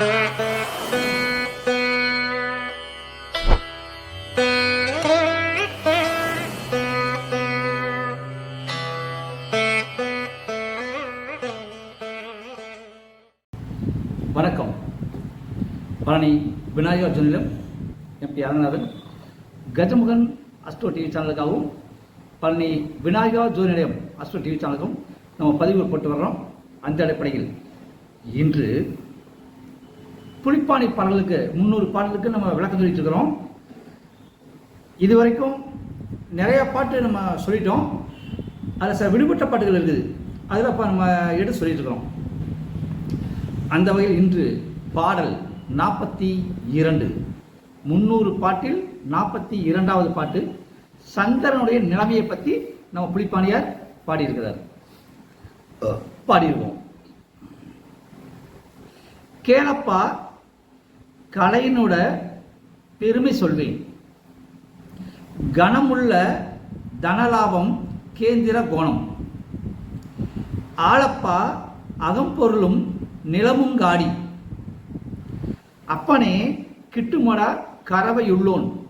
வணக்கம். Palani Vinayagar அர்ஜுனிலும் M D Gajamugan Astro TV சேனலுக்காகவும் Palani Vinayaka Jothinilayam Astro TV சேனலுக்கும் நம்ம பதிவு போட்டு வர்றோம். அந்த அடிப்படையில் இன்று புலிப்பாணி பாடலுக்கு முந்நூறு பாடலுக்கு நம்ம விளக்கம் சொல்லிட்டு இருக்கிறோம் இது வரைக்கும் நிறைய பாட்டு நம்ம சொல்லிட்டோம். அதில் சில விடுபட்ட பாட்டுகள் இருக்குது. அதில் இப்போ நம்ம எடுத்து சொல்லிட்டு இருக்கிறோம் அந்த வகையில் இன்று பாடல் நாற்பத்தி இரண்டு. முந்நூறு பாட்டில் நாற்பத்தி இரண்டாவது பாட்டு. சந்திரனுடைய நிலைமையை பற்றி நம்ம புலிப்பாணியார் பாடியிருக்கிறார். பாடியிருக்கோம். கேளப்பா கலையினோட பெருமை சொல்வேன். கனமுள்ள தனலாபம் கேந்திர கோணம். ஆளப்பா அகம்பொருளும் நிலமும் காடி. அப்பனே கிட்டுமடா கறவையுள்ளோன்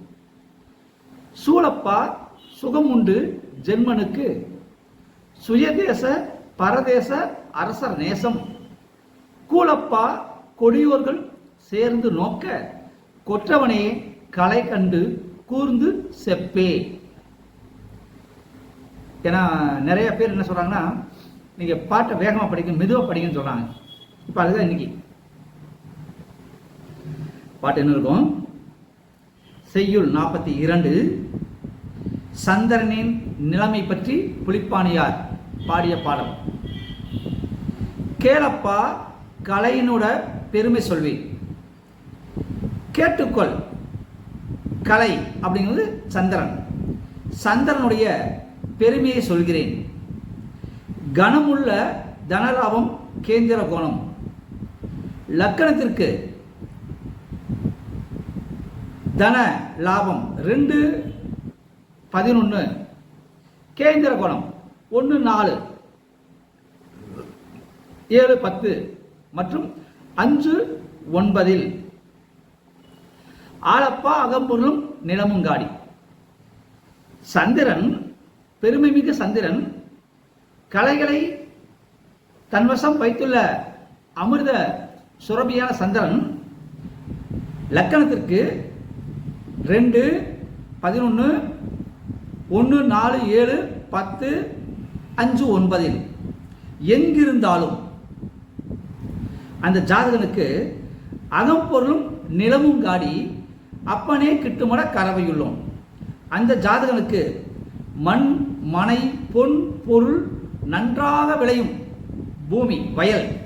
சூழப்பா சுகமுண்டு ஜென்மனுக்கு. சுயதேச பரதேச அரசர் நேசம். கூலப்பா கொடியோர்கள் சேர்ந்து நோக்க கொற்றவனே களை கண்டு கூர்ந்து செப்பே. ஏன்னா நிறைய பேர் என்ன சொல்றாங்கன்னா நீங்க பாட்டை வேகமா படிக்க மெதுவா படிக்கன்னு சொல்றாங்க. இப்ப அதுதான் இன்னைக்கு. பாட்டு என்ன இருக்கும்? செய்யுள் நாற்பத்தி இரண்டு சந்திரனின் நிலைமை பற்றி புலிப்பாணியார் பாடிய பாடம் கேளப்பா கலையினோட பெருமை சொல்வேன். கேட்டுக்கொள். கலை அப்படிங்கிறது சந்திரன். சந்திரனுடைய பெருமையை சொல்கிறேன். கனமுள்ள தனலாபம் கேந்திர கோணம். லக்கணத்திற்கு தன லாபம் ரெண்டு பதினொன்று கேந்திர கோணம் ஒன்று நாலு. ஏழு பத்து. மற்றும் அஞ்சு ஒன்பதில். ஆளப்பா அகம்பொருளும் நிலமுங்காடி சந்திரன் பெருமைமிகு சந்திரன் கலைகளை தன்வசம் வைத்துள்ள அமிர்த சுரபியான சந்திரன் லக்கணத்திற்கு ரெண்டு பதினொன்று ஒன்று நாலு ஏழு பத்து அஞ்சு ஒன்பதில் எங்கிருந்தாலும். அந்த ஜாதகனுக்கு அகம்பொருளும் நிலமும் காடி. அப்பனே கிட்டுமட கறவையுள்ளோம். அந்த ஜாதகனுக்கு மண் மனை பொன் பொருள் நன்றாக விளையும். பூமி வயல்.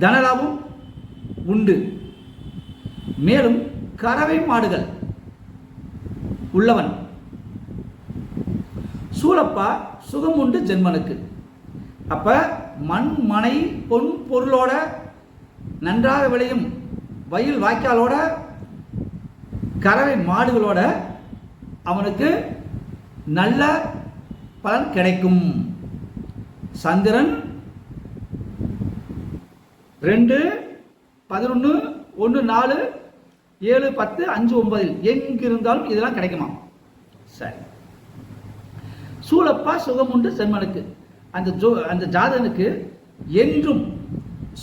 தனலாபம் உண்டு. மேலும் கறவை மாடுகள் உள்ளவன். சூழப்பா சுகம் உண்டு ஜென்மனுக்கு. அப்ப மண் மனை பொன் பொருளோட நன்றாக விளையும் வயல் வாய்க்காலோட கறவை மாடுகளோட அவனுக்கு நல்ல பலன் கிடைக்கும். சந்திரன் ரெண்டு பதினொன்று ஒன்று நாலு ஏழு பத்து அஞ்சு ஒன்பதில் எங்கிருந்தாலும் இதெல்லாம் கிடைக்குமா? சரி. சூழப்பா சுகம் உண்டு செம்மனுக்கு. அந்த ஜோ அந்த ஜாதகனுக்கு என்றும்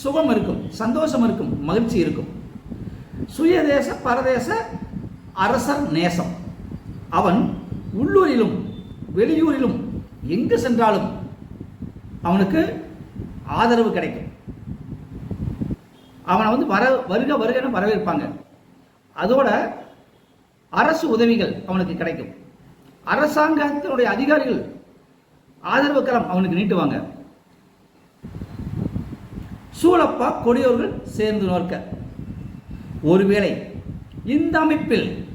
சுகம் இருக்கும் சந்தோஷம் இருக்கும் மகிழ்ச்சி இருக்கும். சுயதேச பரதேச அரசர் நேசம். அவன் உள்ளூரிலும் வெளியூரிலும் எங்கு சென்றாலும் அவனுக்கு ஆதரவு கிடைக்கும். அவனை வந்து வர வருக வருகன்னு வரவேற்பாங்க. அதோட அரசு உதவிகள் அவனுக்கு கிடைக்கும். அரசாங்கத்தினுடைய அதிகாரிகள் ஆதரவு கரம் அவனுக்கு நீட்டுவாங்க. சூழப்பா கொடியோர்கள் சேர்ந்து நோக்க ஒருவேளை இந்த அமைப்பில்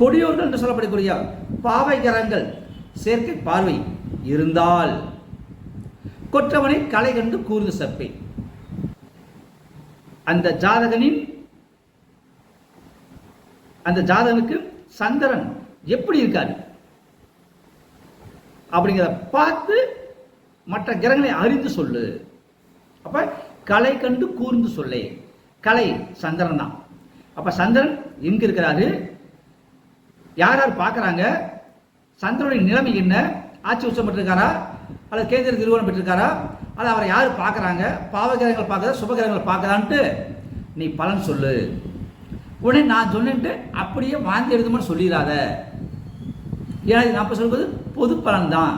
கொடியோர்கள் என்று சொல்லப்படக்கூடிய பாவைகரங்கள் சேர்க்கை பார்வை இருந்தால் கொற்றவனை களை கண்டு கூர்ந்து சப்பை அந்த ஜாதகனின் அந்த ஜாதகனுக்கு சந்திரன் எப்படி இருக்காரு? அப்படிங்கிறத பார்த்து மற்ற கிரகங்களை அறிந்து சொல்லு. அப்ப கலை கண்டு கூர்ந்து சொல்லேன். கலை சந்திரன் தான். அப்போ சந்திரன் எங்க இருக்கிறாரு? யார் யார் பார்க்குறாங்க? சந்திரனுடைய நிலைமை என்ன? ஆட்சி உச்சம் பெற்றிருக்காரா? அல்லது கேந்திர நிறுவனம் பெற்றிருக்காரா? அல்லது அவரை யார் பார்க்குறாங்க? பாவகிரகங்கள் பார்க்குறா சுபகிரகங்கள் பார்க்குறான்ட்டு நீ பலன் சொல்லு. உடனே நான் சொன்னேன்ட்டு அப்படியே வாந்தி எடுத்துமான்னு சொல்லிடாத ஏன்னா நான் இப்போ சொல்வது பொது பலன் தான்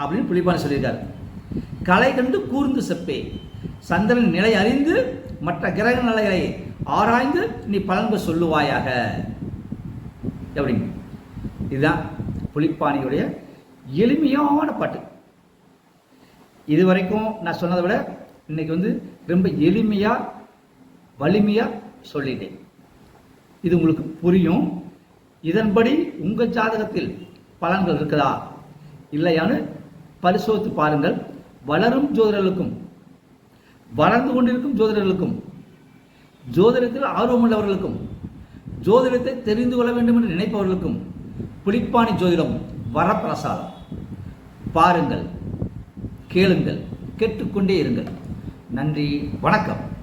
அப்படின்னு புலிப்பான சொல்லியிருக்காரு. கலை கண்டு கூர்ந்து செப்பே. சந்திரன் நிலை அறிந்து மற்ற கிரக நிலைகளை ஆராய்ந்து நீ பலன்கள் சொல்லுவாயாக. எப்படிங்க? இதுதான் புலிப்பாணியுடைய எளிமையான பாட்டு. இது வரைக்கும் நான் சொன்னதை விட இன்னைக்கு வந்து ரொம்ப எளிமையாக வலிமையாக சொல்லிட்டேன். இது உங்களுக்கு புரியும். இதன்படி உங்கள் ஜாதகத்தில் பலன்கள் இருக்குதா? இல்லையான்னு பரிசோதித்து பாருங்கள். வளரும் ஜோதிடர்களுக்கும் வளர்ந்து கொண்டிருக்கும் ஜோதிடர்களுக்கும் ஜோதிடத்தில் ஆர்வமுள்ளவர்களுக்கும் ஜோதிடத்தை தெரிந்து கொள்ள வேண்டும் என்று நினைப்பவர்களுக்கும் புளிப்பாணி ஜோதிடம் வரப்பிரசாதம். பாருங்கள் கேளுங்கள் கேட்டுக்கொண்டே இருங்கள். நன்றி வணக்கம்.